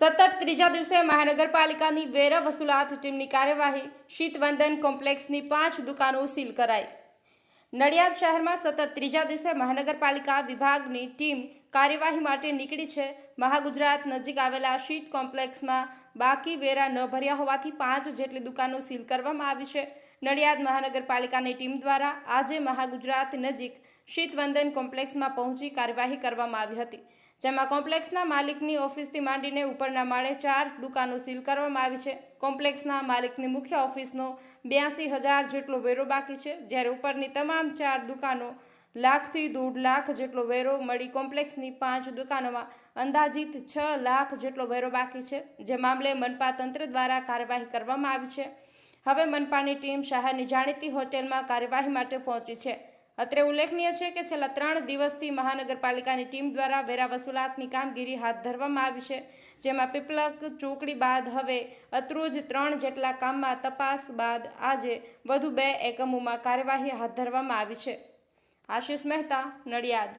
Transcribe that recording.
સતત ત્રીજા દિવસે મહાનગરપાલિકાની વેરા વસૂલાત ટીમની કાર્યવાહી, શીતવંદન કોમ્પ્લેક્સની પાંચ દુકાનો સીલ કરાઈ. નડિયાદ શહેરમાં સતત ત્રીજા દિવસે મહાનગરપાલિકા વિભાગની ટીમ કાર્યવાહી માટે નીકળી છે. મહાગુજરાત નજીક આવેલા શીત કોમ્પ્લેક્સમાં બાકી વેરા ન ભર્યા હોવાથી પાંચ જેટલી દુકાનો સીલ કરવામાં આવી છે. નડિયાદ મહાનગરપાલિકાની ટીમ દ્વારા આજે મહાગુજરાત નજીક શીતવંદન કોમ્પ્લેક્સમાં પહોંચી કાર્યવાહી કરવામાં આવી હતી. જેમાં કોમ્પ્લેક્સના માલિકની ઓફિસથી માંડીને ઉપરના માળે ચાર દુકાનો સીલ કરવામાં આવી છે. કોમ્પ્લેક્સના માલિકની મુખ્ય ઓફિસનો બ્યાસી હજાર જેટલો વેરો બાકી છે. જ્યારે ઉપરની તમામ ચાર દુકાનો લાખથી દોઢ લાખ જેટલો વેરો મળી કોમ્પ્લેક્સની પાંચ દુકાનોમાં અંદાજિત છ લાખ જેટલો વેરો બાકી છે, જે મામલે મનપા તંત્ર દ્વારા કાર્યવાહી કરવામાં આવી છે. હવે મનપાની ટીમ શહેરની જાણીતી હોટેલમાં કાર્યવાહી માટે પહોંચી છે. અત્રે ઉલ્લેખનીય છે કે છેલ્લા ત્રણ દિવસથી મહાનગરપાલિકાની ટીમ દ્વારા વેરા વસૂલાતની કામગીરી હાથ ધરવામાં આવી છે, જેમાં પીપલક ચોકડી બાદ હવે અત્રુજ ત્રણ જેટલા કામમાં તપાસ બાદ આજે વધુ બે એકમોમાં કાર્યવાહી હાથ ધરવામાં આવી છે. આશિષ મહેતા, નડિયાદ.